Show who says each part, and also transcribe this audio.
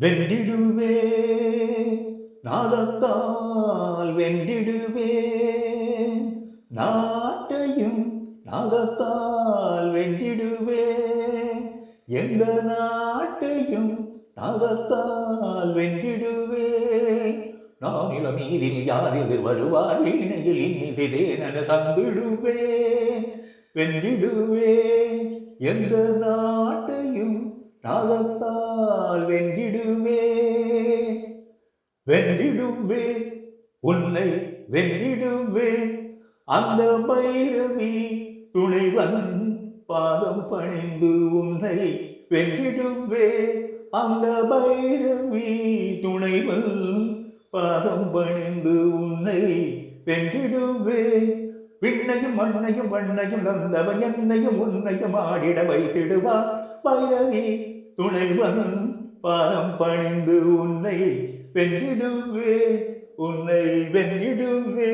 Speaker 1: வென்றிடுவே நாதத்தால் வென்றிடுவே. நாட்டையும் நாதத்தால் வென்றிடுவே. எந்த நாட்டையும் நாதத்தால் வென்றிடுவே. நானில நீரில் யார் எதிர் வருவார்? வீணையில் இன்னிசிதே நன சந்திடுவே. வென்றிடுவே. எந்த நாட்டையும் நாதத்தால் வென்றி வென்றிடுவே உன்னை வென்றிடுவே. அந்த பைரவி துணைவன் பாதம் பணிந்து உன்னை வென்றிடுவே. அந்த பைரவி துணைவன் பாதம் பணிந்து உன்னை வென்றிடுவே. விண்ணையும் மண்ணையும் வண்ணையும் நந்தவன் என்னையும் உன்னையும் ஆடிட வைத்திடுவான். பைரவி துணைவன் பாதம் பணிந்து உன்னை வென்றிடுவே உன்னை வென்றிடுவே